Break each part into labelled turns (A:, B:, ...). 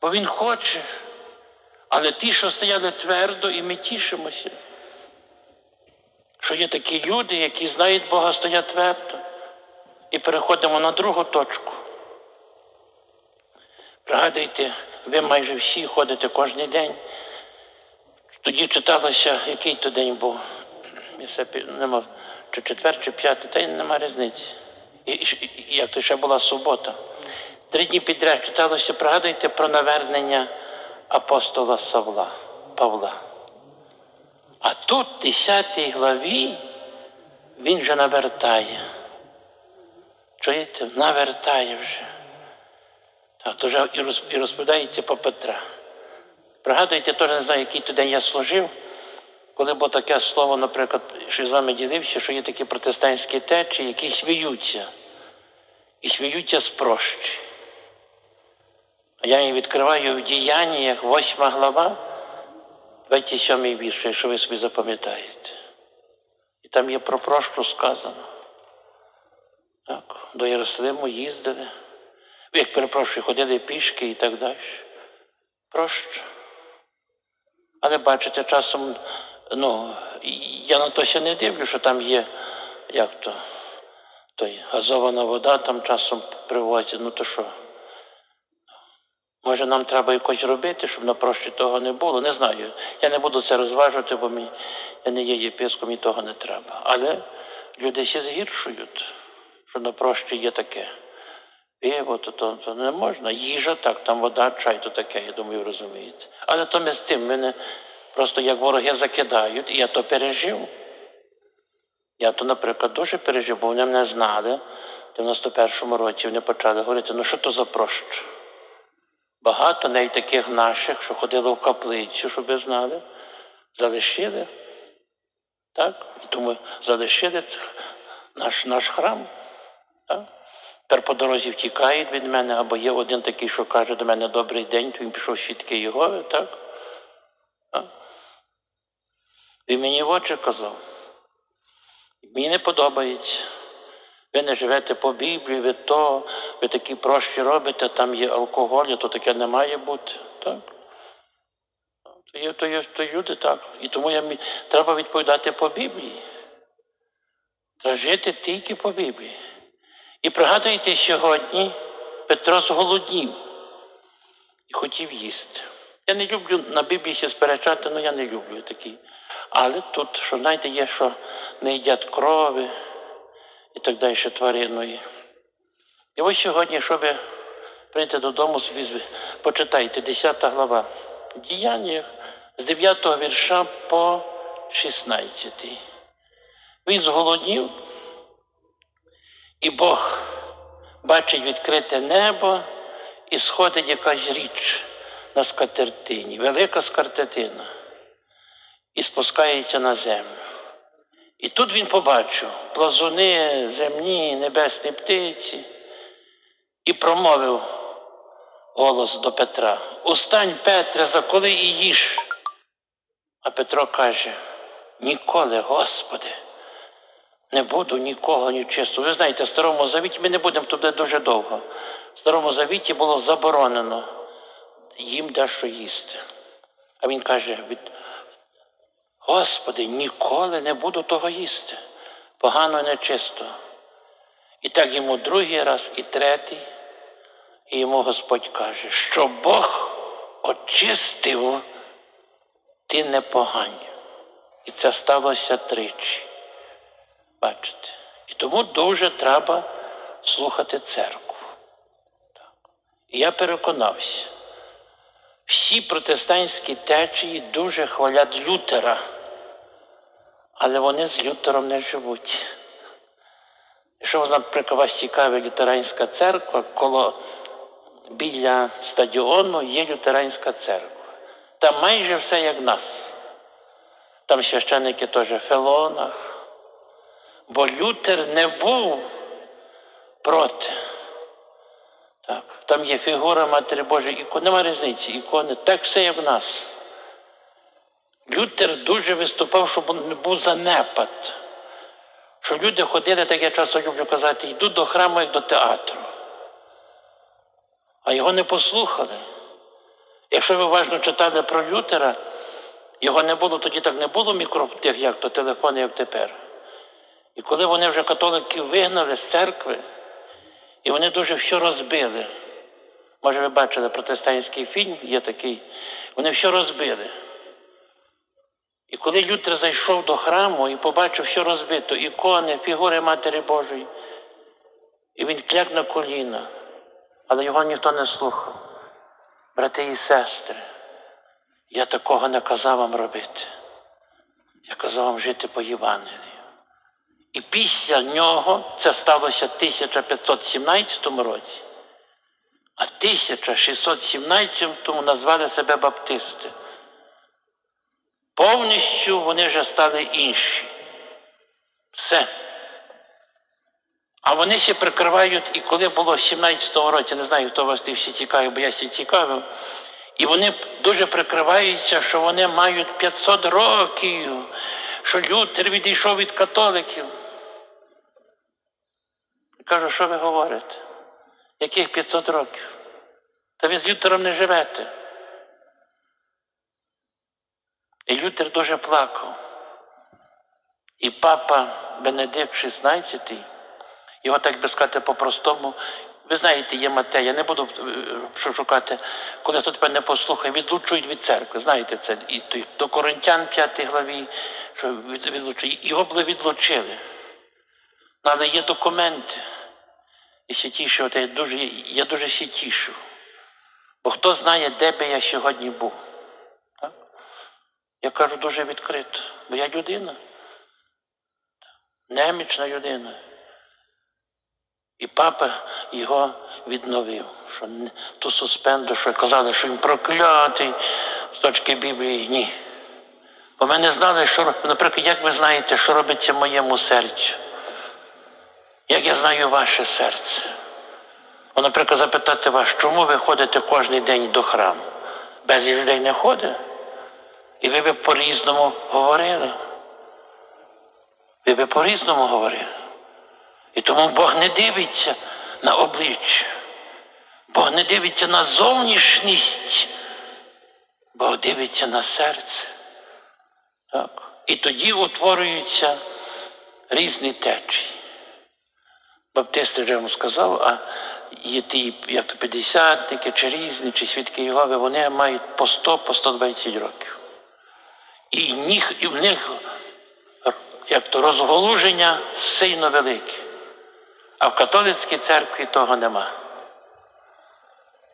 A: Бо Він хоче. Але ті, що стояли твердо, і ми тішимося, що є такі люди, які знають Бога, стоять твердо. І переходимо на другу точку. Пригадуйте, ви майже всі ходите кожен день. Тоді читалося, який то день був. Пі- чи четвер, чи п'ятий, й нема різниці. І, і, і як то ще була субота. Три дні підряд читалося, пригадуйте про навернення апостола Савла, Павла. А тут, в 10 главі, він же навертає. Чуєте? Навертає вже. Так, то вже і розповідається по Петра. Пригадуєте, теж не знаю, який день я служив, коли було таке слово, наприклад, що з вами ділився, що є такі протестантські течії, які сміються. І сміються з. Я її відкриваю в діяннях, 8 глава, 27 вірш, якщо ви собі запам'ятаєте. І там є про прощу сказано. Так, до Єрусалиму їздили. Як перепрошую, ходили пішки і так далі. Проща. Але бачите, часом, ну, я на то ще не дивлю, що там є, як то, той газована вода там часом привозять, ну то що. Може, нам треба якось робити, щоб на прощі того не було. Не знаю. Я не буду це розважувати, бо мені, я не є єписком і того не треба. Але люди ще згіршують, що на прощі є таке. Пиво, то, то, то не можна. Їжа, так, там вода, чай, то таке, я думаю, розумієте. Але то ми з тим мене просто як вороги закидають, і я то пережив. Я то, наприклад, дуже пережив, бо вони мене знали. В 91-му році вони почали говорити, ну що то за прощ? Багато навіть таких наших, що ходили в каплицю, щоб ви знали, залишили. Так? Тому залишили наш, наш храм. Так? Тепер по дорозі втікають від мене, або є один такий, що каже до мене добрий день, то він пішов свідки Єгови, так? так? Він мені в очі казав. Мені не подобається. Ви не живете по Біблії, ви то, ви такі прощі робите, там є алкоголь, то таке не має бути. Так? То є, то є, то люди так. І тому я, треба відповідати по Біблії. Треба жити тільки по Біблії. І пригадуйте, сьогодні Петро зголоднів і хотів їсти. Я не люблю на Біблії ще сперечати, але я не люблю такі. Але тут, що знаєте, є, що не їдять крови і так далі твариної. І ось сьогодні, що ви прийдете додому, почитайте 10 глава діяння з 9 вірша по 16. Він зголоднів, і Бог бачить відкрите небо і сходить якась річ на скатертині, велика скатертина, і спускається на землю. І тут він побачив плазуни, земні, небесні птиці, і промовив голос до Петра: Устань, Петре, заколи і їж. А Петро каже: Ніколи, Господи, не буду нікого нічистого. Ви знаєте, в Старому Завіті ми не будемо туди дуже довго. В Старому Завіті було заборонено їм дещо їсти. А він каже: від... Господи, ніколи не буду того їсти. Погано і нечисто. І так йому другий раз, і третій. І йому Господь каже, що Бог очистив, ти не погань. І це сталося тричі. Бачите? І тому дуже треба слухати церкву. Так. І я переконався, всі протестантські течії дуже хвалять Лютера, але вони з Лютером не живуть. Якщо, наприклад, вас цікавить лютеранська церква, коло біля стадіону є лютеранська церква. Там майже все як нас. Там священники теж в фелонах. Бо Лютер не був проти. Так, там є фігура Матері Божої, ікони, нема різниці, ікони, так все як в нас. Лютер дуже виступав, щоб не був занепад. Щоб люди ходили, так я часто люблю казати, йдуть до храму як до театру. А його не послухали. Якщо ви уважно читали про Лютера, його не було, тоді так не було мікротих, як то телефони, як тепер. І коли вони вже католиків вигнали з церкви, і вони дуже все розбили. Може, ви бачили протестантський фільм, є такий, вони все розбили. І коли Лютер зайшов до храму і побачив, що розбито, ікони, фігури Матері Божої, і він кляк на коліна, але його ніхто не слухав. Брати і сестри, я такого не казав вам робити. Я казав вам жити по Євангелію. І після нього це сталося в 1517 році, а в 1617 назвали себе баптисти. Повністю вони вже стали інші. Все. А вони ще прикривають, і коли було в 17-му році, не знаю, хто вас ти всі цікавив, бо я всі цікавив, і вони дуже прикриваються, що вони мають 500 років, що Лютер відійшов від католиків. Кажу, що ви говорите? Яких 500 років? Та ви з Лютером не живете. І Лютер дуже плакав. І папа Бенедикт XVI, його так би сказати по-простому, ви знаєте, є Матея, я не буду е, шукати, коли хто тебе не послухає, відлучують від церкви. Знаєте це? І до Коринтян 5 главі, що від- відлучують. Його були відлучили. Ну, Але є документи. І ще тішу, я дуже, я дуже ще тішу. Бо хто знає, де би я сьогодні був. Я кажу дуже відкрито, бо я людина. Немічна людина. І папа його відновив, що ту суспенду, що казали, що він проклятий з точки Біблії, ні. Бо ми не знали, що наприклад, як ви знаєте, що робиться моєму серцю. Як я знаю ваше серце. О, наприклад, запитати вас, чому ви ходите кожен день до храму? Без людей не ходить? І ви би по-різному говорили. Ви би по-різному говорили. І тому Бог не дивиться на обличчя. Бог не дивиться на зовнішність. Бог дивиться на серце. Так? І тоді утворюються різні течії. Баптисти вже сказав, а є ті, як п'ятдесятники, чи різні, чи свідки Єгови, вони мають по 100, по 120 років. І, ніг, і в них як то розголуження сильно велике. А в католицькій церкві того нема.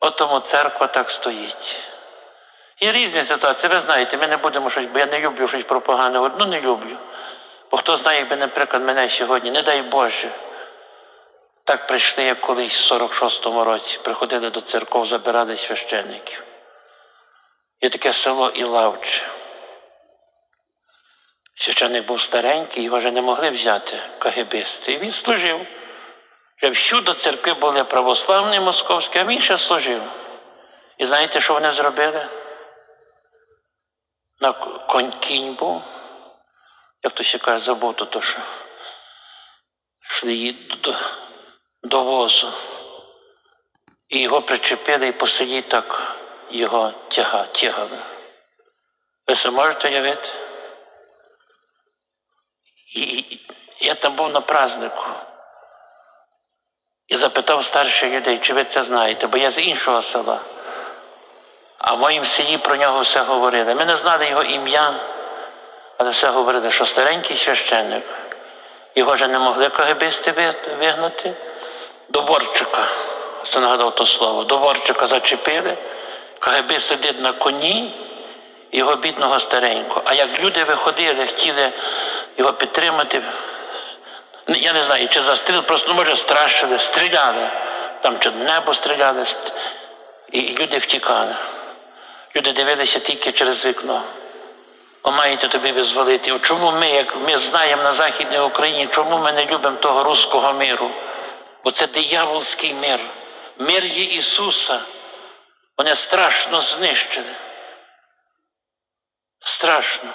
A: От тому церква так стоїть. Є різні ситуації, ви знаєте, ми не будемо щось, бо я не люблю щось про погане, одну не люблю. Бо хто знає, якби, наприклад, мене сьогодні, не дай Боже, так прийшли, як колись в 46-му році, приходили до церков, забирали священників. Є таке село Ілавче. Священник був старенький, його вже не могли взяти кагебисти. І він служив. Вже всюди церкви були православні московські, а він ще служив. І знаєте, що вони зробили? На конь кінь був. Як то каже, забув то, що йшли її до, до возу. І його причепили і посиді так його тяга, тягали. Ви це можете уявити? І я там був на празднику. І запитав старших людей, чи ви це знаєте, бо я з іншого села. А в моїм селі про нього все говорили. Ми не знали його ім'я, але все говорили, що старенький священник. Його вже не могли кагебисти ви- вигнати. До Борчика, це нагадав то слово, до Борчика зачепили, КГБ сидить на коні, його бідного старенького. А як люди виходили, хотіли його підтримати, я не знаю, чи застріл, просто ну, може страшили, стріляли. Там чи небо стріляли, і люди втікали. Люди дивилися тільки через вікно. Ви маєте тобі визволити. Чому ми, як ми знаємо на Західній Україні, чому ми не любимо того руського миру? Бо це диявольський мир. Мир є Ісуса. Вони страшно знищили. Страшно.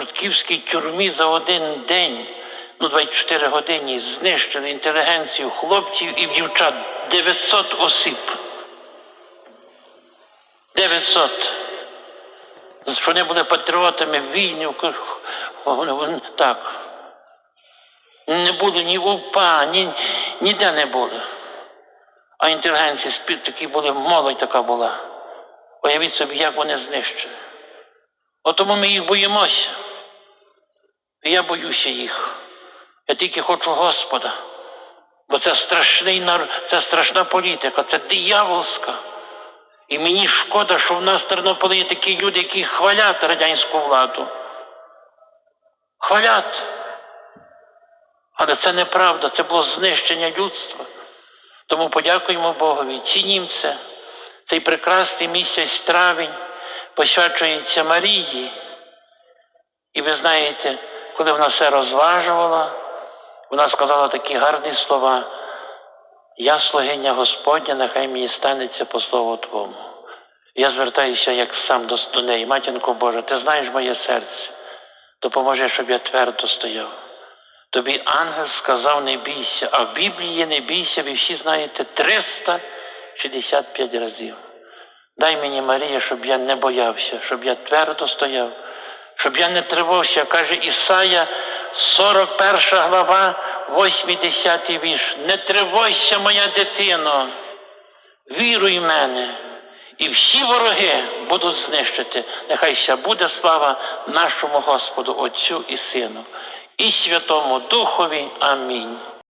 A: Чортківській тюрмі за один день, ну 24 години, знищили інтелігенцію хлопців і дівчат 900 осіб. 900. Що вони були патріотами війни, так. Не було ні УПА, ні, ніде не було. А інтелігенції спі- такі були, молодь така була. Уявіть собі, як вони знищили. От тому ми їх боїмося. Я боюся їх. Я тільки хочу Господа. Бо це страшний нар... це страшна політика, це дияволська. І мені шкода, що в нас в Тернополі є такі люди, які хвалять радянську владу. Хвалять. Але це неправда, це було знищення людства. Тому подякуємо Богові, цінім це. Цей прекрасний місяць травень посвячується Марії. І ви знаєте, коли вона все розважувала, вона сказала такі гарні слова. Я слугиня Господня, нехай мені станеться по слову Твому. Я звертаюся як сам до, до неї, матінко Божа, ти знаєш моє серце. Допоможи, щоб я твердо стояв. Тобі ангел сказав не бійся, а в Біблії не бійся, ви всі знаєте 365 разів. Дай мені, Марія, щоб я не боявся, щоб я твердо стояв, щоб я не тривожся, каже Ісая, 41 глава, 80 вірш. Не тривожся, моя дитино, віруй в мене, і всі вороги будуть знищити. Нехай ся буде слава нашому Господу, Отцю і Сину, і Святому Духові. Амінь.